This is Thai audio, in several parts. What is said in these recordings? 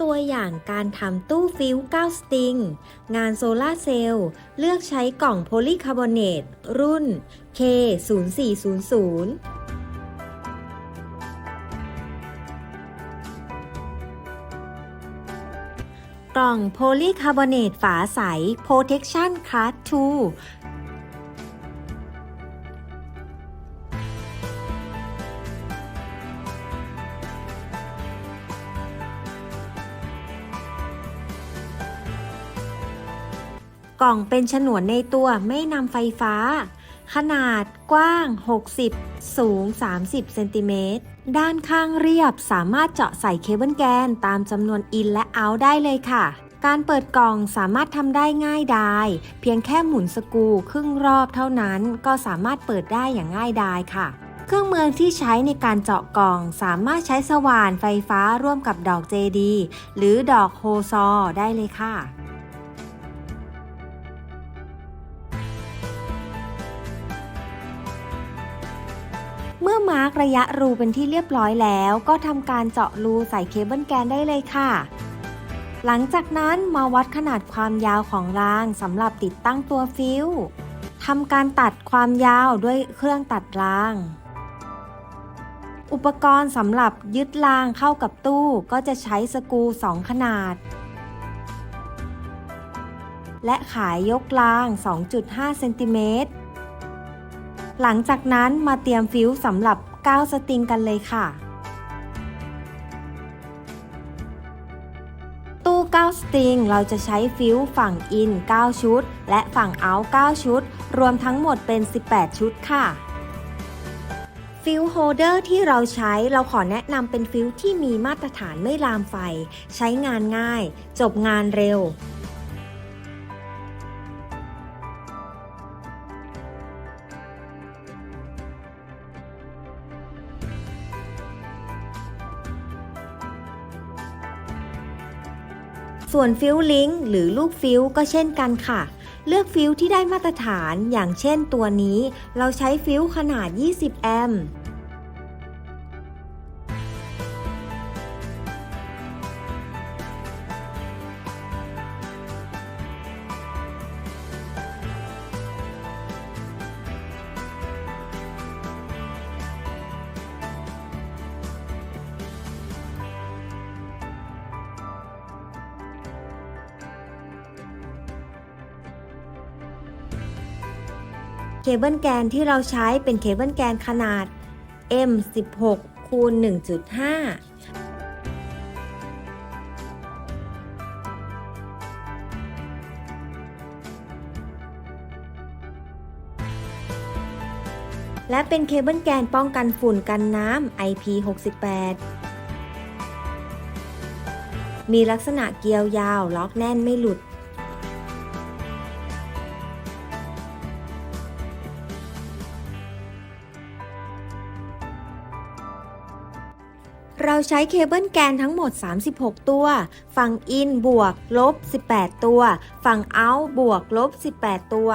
ตัวอย่างการทำตู้ฟิว9สติง งานโซลาร์เซลล์เลือกใช้กล่องโพลีคาร์บอเนตรุ่น K0400 กล่องโพลีคาร์บอเนตฝาใส Protection Class 2 กล่องเป็นฉนวนในตัวไม่นำไฟฟ้า ขนาดกว้าง 60 สูง 30 เซนติเมตร ด้านข้างเรียบสามารถเจาะใส่เคเบิลแกนตามจำนวนอินและเอาท์ได้เลยค่ะ การเปิดกล่องสามารถทำได้ง่ายดายเพียงแค่หมุนสกูครึ่งรอบเท่านั้นก็สามารถเปิดได้อย่างง่ายดายค่ะเครื่องมือที่ใช้ในการเจาะกล่องสามารถใช้สว่านไฟฟ้าร่วมกับดอกเจดี หรือดอกโฮซอได้เลยค่ะ เมื่อมาร์กระยะรูเป็นที่เรียบร้อยแล้ว ก็ทำการเจาะรูใส่เคเบิลแกนได้เลยค่ะ หลังจากนั้นมาวัดขนาดความยาวของรางสำหรับติดตั้งตัวฟิวทำการตัดความยาวด้วยเครื่องตัดราง อุปกรณ์สำหรับยึดรางเข้ากับตู้ก็จะใช้สกู2ขนาด และขายยกราง 2.5 เซนติเมตร หลังจากนั้นมาเตรียมฟิวสำหรับ9สตริงกันเลยค่ะ ตู้9สตริงเราจะใช้ฟิวฝั่งอิน 9 ชุด และฝั่งเอาท์9ชุด รวมทั้งหมดเป็น 18 ชุดค่ะฟิวโฮเดอร์ที่เราใช้เราขอแนะนำเป็นฟิวที่มีมาตรฐานไม่ลามไฟ ใช้งานง่าย จบงานเร็ว ส่วนฟิวลิงหรือลูกฟิวก็เช่นกันค่ะ เลือกฟิวที่ได้มาตรฐานอย่างเช่นตัวนี้ เราใช้ฟิวขนาด 20 แอมป์ เคเบิลแกนที่เราใช้เป็นเคเบิลแกนขนาด M16 คูณ 1.5และเป็นเคเบิลแกนป้องกันฝุ่นกันน้ำ IP68 มีลักษณะเกลียวยาว ล็อกแน่นไม่หลุด เราใช้เคเบิลแกนทั้งหมด 36 ตัว ฝั่งอินบวกลบ 18 ตัว ฝั่งเอาบวกลบ 18 ตัว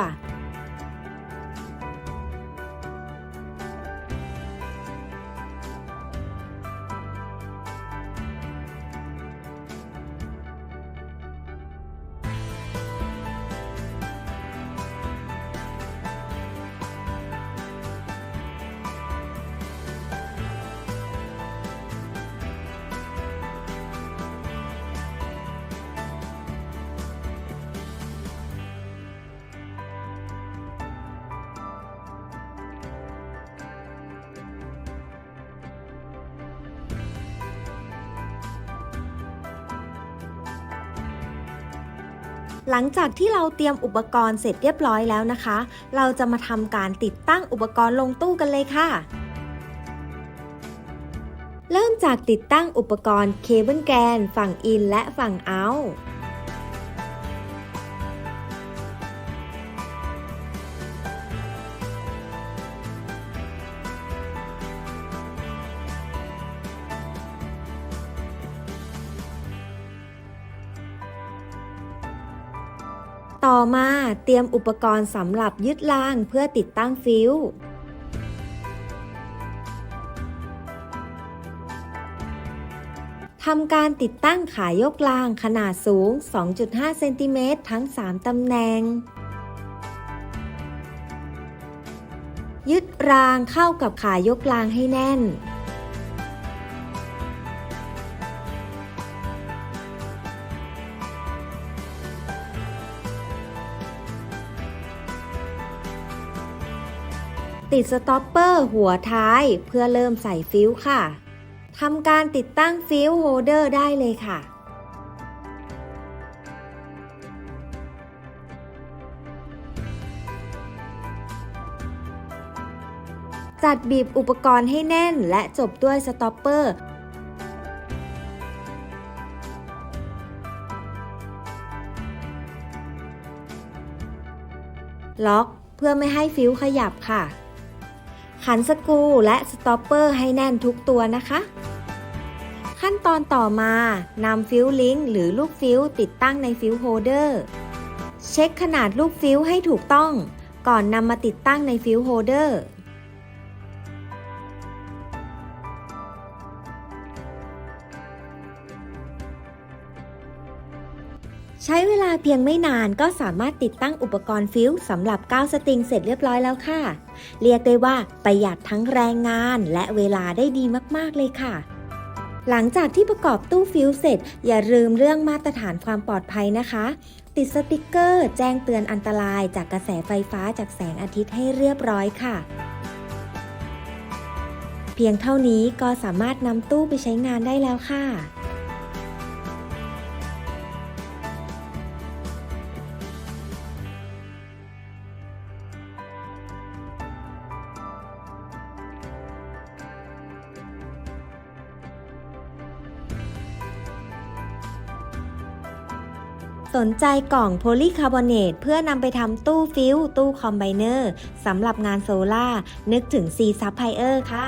หลังจากที่เราเตรียมอุปกรณ์เสร็จเรียบร้อยแล้วนะคะ เราจะมาทำการติดตั้งอุปกรณ์ลงตู้กันเลยค่ะ เริ่มจากติดตั้งอุปกรณ์เคเบิลแกนฝั่งอินและฝั่งเอาท์ ต่อมาเตรียมอุปกรณ์สำหรับยึดรางเพื่อติดตั้งฟิวส์ทำการติดตั้งขายกรางขนาดสูง 2.5 เซนติเมตรทั้ง 3 ตำแหน่ง ยึดรางเข้ากับขายกรางให้แน่น ติดสต็อปเปอร์หัวท้ายเพื่อเริ่มใส่ฟิวค่ะทำการติดตั้งฟิวโฮเดอร์ได้เลยค่ะจัดบีบอุปกรณ์ให้แน่นและจบด้วยสต็อปเปอร์ ล็อกเพื่อไม่ให้ฟิวขยับค่ะ ขันสกรูและสต็อปเปอร์ให้แน่นทุกตัวนะคะ ขั้นตอนต่อมานำฟิวลิงหรือลูกฟิวติดตั้งในฟิวโฮเดอร์เช็คขนาดลูกฟิวให้ถูกต้อง ก่อนนำมาติดตั้งในฟิวโฮเดอร์ ช้เวลาเพียงไม่นานก็สามารถติดตั้งอุปกรณ์ฟิวสำหรับก้าวสตริงเสร็จเรียบร้อยแล้วค่ะ เรียกได้ว่าประหยัดทั้งแรงงานและเวลาได้ดีมากๆเลยค่ะ หลังจากที่ประกอบตู้ฟิวเสร็จ อย่าลืมเรื่องมาตรฐานความปลอดภัยนะคะ ติดสติกเกอร์ แจ้งเตือนอันตรายจากกระแสไฟฟ้าจากแสงอาทิตย์ให้เรียบร้อยค่ะเพียงเท่านี้ก็สามารถนำตู้ไปใช้งานได้แล้วค่ะ สนใจกล่องโพลีคาร์บอเนตเพื่อนำไปทำตู้ฟิวตู้คอมไบเนอร์สำหรับงานโซล่านึกถึงซีซัพไพรเออร์ค่ะ